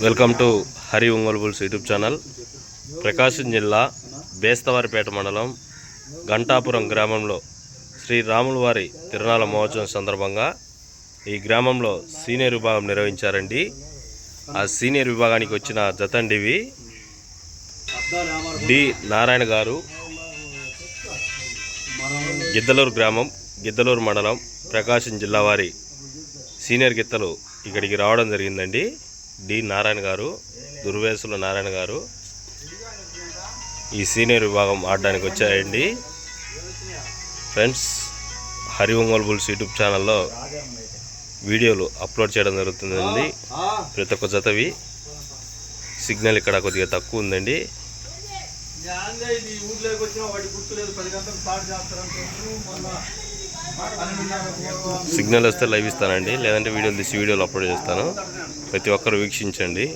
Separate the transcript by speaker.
Speaker 1: Welcome to Hari Ongole bulls YouTube channel. Prakasam జిల్లా బేస్తవారిపేట మండలం గంటాపురం గ్రామంలో శ్రీ రాముల వారి తిరునాళ మహోత్సవం సందర్భంగా ఈ గ్రామంలో సీనియర్ విభాగం నిర్వహించారండి. ఆ సీనియర్ విభాగానికి వచ్చిన జతండివి డి నారాయణ గారు. గిద్దలూరు గ్రామం గిద్దలూరు మండలం ప్రకాశం జిల్లా వారి సీనియర్ గిత్తలు ఇక్కడికి రావడం జరిగిందండి. డి నారాయణ గారు దుర్వేసుల నారాయణ గారు ఈ సీనియర్ విభాగం ఆడడానికి వచ్చాయండి ఫ్రెండ్స్ హరి బుల్స్ యూట్యూబ్ ఛానల్లో వీడియోలు అప్లోడ్ చేయడం జరుగుతుందండి. ప్రతి ఒక్క జతవి. సిగ్నల్ ఇక్కడ కొద్దిగా తక్కువ ఉందండి.
Speaker 2: ఊర్లోకి వచ్చిన వాటి గుర్తులేదు పది గంటలు స్టార్ట్ చేస్తారంటే.
Speaker 1: సిగ్నల్ వస్తే లైవ్ ఇస్తానండి. లేదంటే వీడియోలు తీసి వీడియోలు అప్లోడ్ చేస్తాను. ప్రతి ఒక్కరు వీక్షించండి.